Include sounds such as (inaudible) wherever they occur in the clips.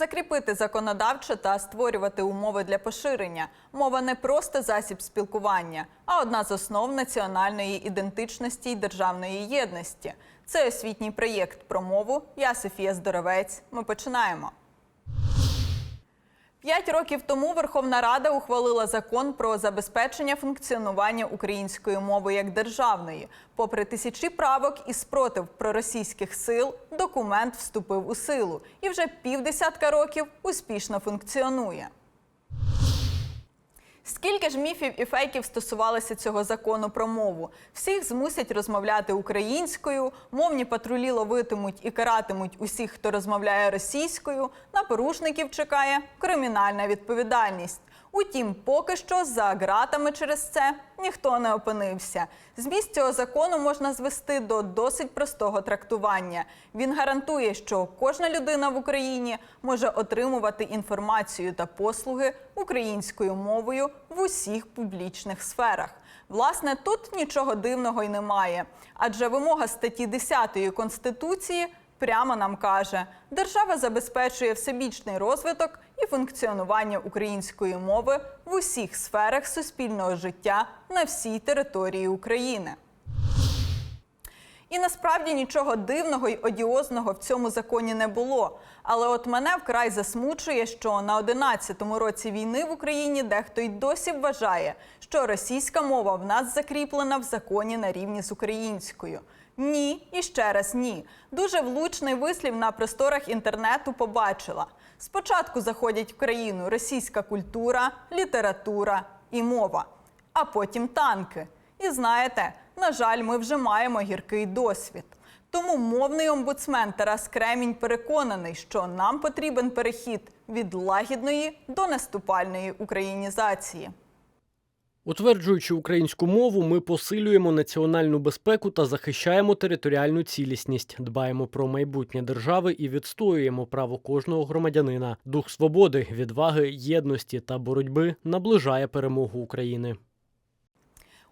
Закріпити законодавче та створювати умови для поширення. Мова не просто засіб спілкування, а одна з основ національної ідентичності й державної єдності. Це освітній проєкт про мову. Я Софія Здоровець. Ми починаємо. П'ять років тому Верховна Рада ухвалила закон про забезпечення функціонування української мови як державної. Попри тисячі правок і спротив проросійських сил, документ вступив у силу і вже півдесятка років успішно функціонує. Скільки ж міфів і фейків стосувалося цього закону про мову? Всіх змусять розмовляти українською, мовні патрулі ловитимуть і каратимуть усіх, хто розмовляє російською. На порушників чекає кримінальна відповідальність. Утім, поки що за ґратами через це ніхто не опинився. Зміст цього закону можна звести до досить простого трактування. Він гарантує, що кожна людина в Україні може отримувати інформацію та послуги українською мовою в усіх публічних сферах. Власне, тут нічого дивного й немає, адже вимога статті 10 Конституції прямо нам каже, держава забезпечує всебічний розвиток і функціонування української мови в усіх сферах суспільного життя на всій території України. І насправді нічого дивного й одіозного в цьому законі не було. Але от мене вкрай засмучує, що на 11-му році війни в Україні дехто й досі вважає, що російська мова в нас закріплена в законі на рівні з українською. Ні, і ще раз ні. Дуже влучний вислів на просторах інтернету побачила. Спочатку заходять в країну російська культура, література і мова, а потім танки. І знаєте, на жаль, ми вже маємо гіркий досвід. Тому мовний омбудсмен Тарас Кремінь переконаний, що нам потрібен перехід від лагідної до наступальної українізації. Утверджуючи українську мову, ми посилюємо національну безпеку та захищаємо територіальну цілісність, дбаємо про майбутнє держави і відстоюємо право кожного громадянина. Дух свободи, відваги, єдності та боротьби наближає перемогу України.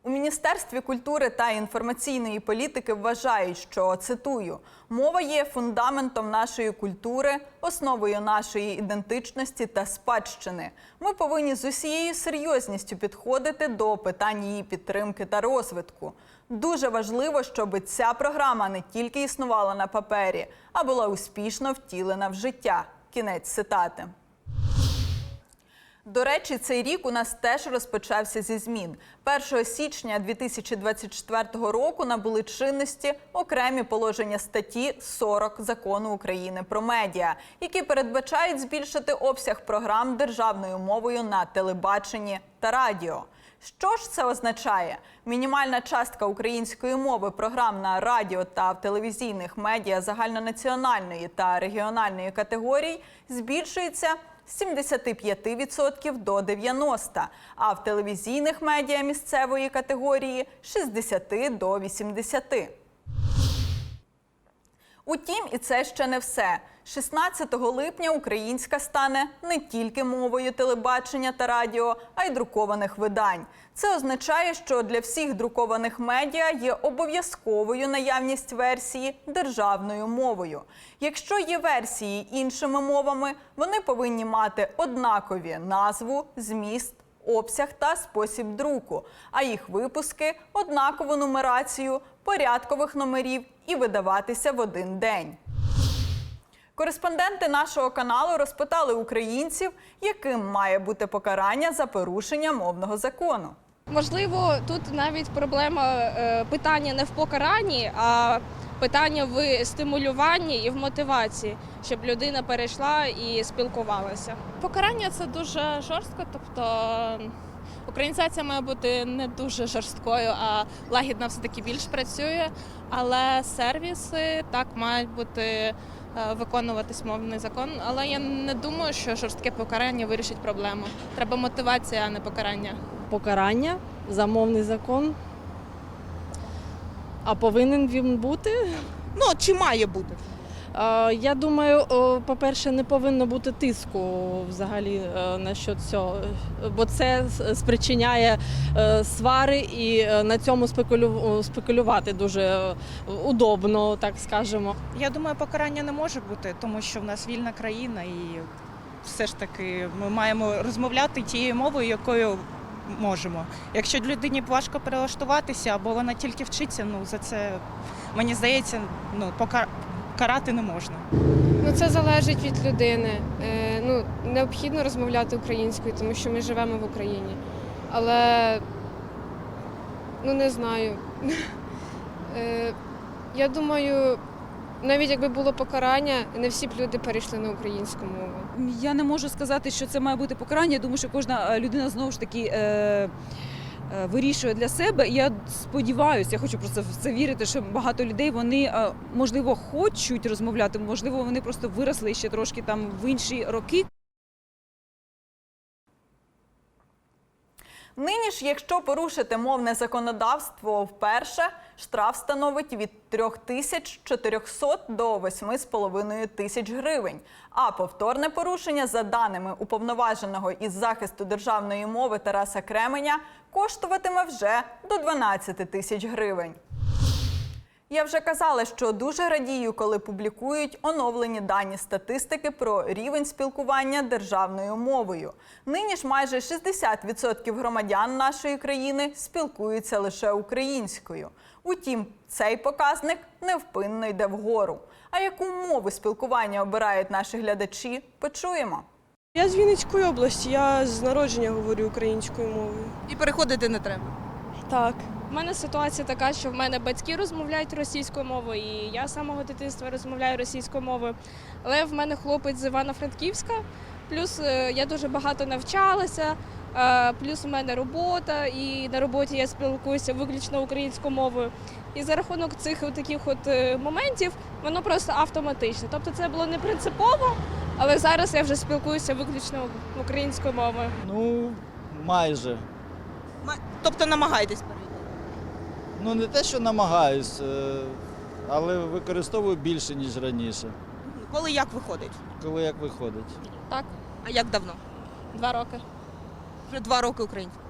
У Міністерстві культури та інформаційної політики вважають, що цитую: мова є фундаментом нашої культури, основою нашої ідентичності та спадщини. Ми повинні з усією серйозністю підходити до питань її підтримки та розвитку. Дуже важливо, щоб ця програма не тільки існувала на папері, а була успішно втілена в життя. Кінець цитати. До речі, цей рік у нас теж розпочався зі змін. 1 січня 2024 року набули чинності окремі положення статті 40 закону України про медіа, які передбачають збільшити обсяг програм державною мовою на телебаченні та радіо. Що ж це означає? Мінімальна частка української мови програм на радіо та в телевізійних медіа загальнонаціональної та регіональної категорій збільшується з 75% до 90%, а в телевізійних медіа місцевої категорії з 60 до 80%. Утім, і це ще не все. 16 липня українська стане не тільки мовою телебачення та радіо, а й друкованих видань. Це означає, що для всіх друкованих медіа є обов'язковою наявність версії державною мовою. Якщо є версії іншими мовами, вони повинні мати однакові назву, зміст, обсяг та спосіб друку, а їх випуски однакову нумерацію, порядкових номерів і видаватися в один день. Кореспонденти нашого каналу розпитали українців, яким має бути покарання за порушення мовного закону. Можливо, тут навіть проблема е, питання не в покаранні, а питання в стимулюванні і в мотивації, щоб людина перейшла і спілкувалася. Покарання це дуже жорстко, тобто українізація має бути не дуже жорсткою, а лагідна все-таки більш працює. Але сервіси так мають бути е, виконуватись мовний закон. Але я не думаю, що жорстке покарання вирішить проблему. Треба мотивація, а не покарання. покарання за мовний закон. А повинен він бути? Ну, чи має бути? Я думаю, по-перше, не повинно бути тиску взагалі е, насчет цього, бо це спричиняє е, свари і е, на цьому спекулю- спекулювати дуже удобно, так скажемо. Я думаю, покарання не може бути, тому що в нас вільна країна, і все ж таки ми маємо розмовляти тією мовою, якою можемо. Якщо людині важко перелаштуватися або вона тільки вчиться, ну за це мені здається, ну пока карати не можна. Ну, це залежить від людини. Е, ну, необхідно розмовляти українською, тому що ми живемо в Україні. Але ну не знаю. (laughs) Е, я думаю, навіть якби було покарання, не всі б люди перейшли на українську мову. Я не можу сказати, що це має бути покарання. Я думаю, що кожна е, людина знову ж таки. Е, е, Вирішує для себе, я сподіваюся, я хочу просто в це вірити, що багато людей вони е, можливо хочуть розмовляти, можливо, вони просто виросли ще трошки там в інші роки, Нині ж, якщо порушити мовне законодавство вперше, штраф становить від 3400 до 8,5 тисяч гривень. А повторне порушення, за даними уповноваженого із захисту державної мови Тараса Кременя, коштуватиме вже до 12 тисяч гривень. Я вже казала, що дуже радію, коли публікують оновлені дані статистики про рівень спілкування державною мовою. Нині ж майже 60% громадян нашої країни спілкуються лише українською. Утім, цей показник невпинно йде вгору. А яку мову спілкування обирають наші глядачі, почуємо. Я з Вінницької області, я з народження говорю українською мовою. І переходити не треба. Так. У мене ситуація така, що в мене батьки розмовляють російською мовою, і я з самого дитинства розмовляю російською мовою. Але в мене хлопець з Івано-Франківська, плюс е, я дуже багато навчалася, е, плюс у мене робота, і на роботі я спілкуюся виключно українською мовою. І за рахунок цих таких от е, моментів воно просто автоматично. Тобто це було не принципово, але зараз я вже спілкуюся виключно українською мовою. Ну, майже. Тобто намагайтесь перейти. Ну, не те, що намагаюсь, е, але використовую більше, ніж раніше, Коли як виходить? коли як виходить. Так, А як давно? два роки. Вже два роки українською.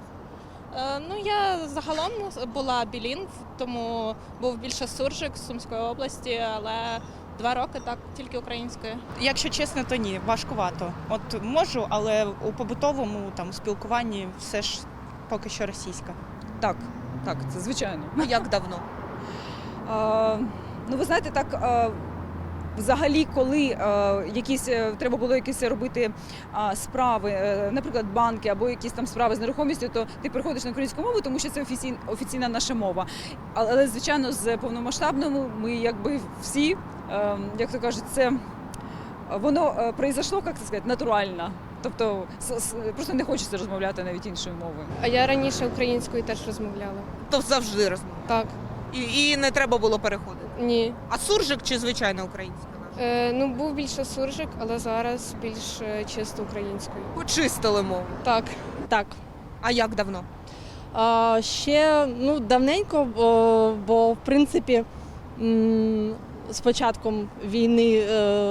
Е, Ну, я загалом була білінгв, тому був більше суржик з Сумської області, але два роки так, тільки українською. Якщо чесно, то ні, важкувато. От можу, але у побутовому там спілкуванні все ж поки що російська. так, так, це звичайно. А як давно? (laughs) Е, ну, ви знаєте, так. е, Взагалі, коли е, якісь треба було якісь робити е, справи, е, наприклад, банки або якісь там справи з нерухомістю, то ти переходиш на українську мову, тому що це офіційна, офіційна наша мова. Але, але, звичайно, з повномасштабному ми якби всі, е, як то кажуть, це воно е, произошло, як це сказати, натурально. Тобто просто не хочеться розмовляти навіть іншою мовою. А я раніше українською теж розмовляла. То завжди розмовляю. Так, І, і не треба було переходити. ні. А суржик чи звичайна українська наша? Е, ну, був більше суржик, але зараз більш е, чисто українською. Почистили мову. Так. Так. А як давно? А, ще ну, давненько, бо, бо в принципі м, з початком війни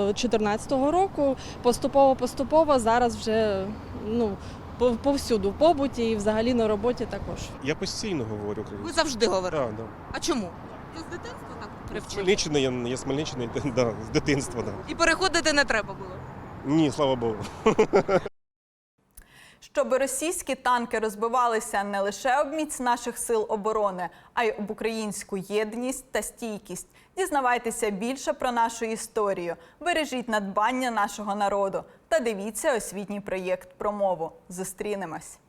2014 року поступово-поступово зараз вже ну, пов- повсюду в побуті і взагалі на роботі також. Я постійно говорю Ви завжди говорите. Да, да. А чому? Ви з дитинства так привчили? Хмельниччини, я, я з Хмельниччини, (laughs) да, з дитинства, да. І переходити не треба було. Ні, слава Богу. (laughs) Щоб російські танки розбивалися не лише об міць наших сил оборони, а й об українську єдність та стійкість. Дізнавайтеся більше про нашу історію, бережіть надбання нашого народу та дивіться освітній проєкт про мову. Зустрінемось.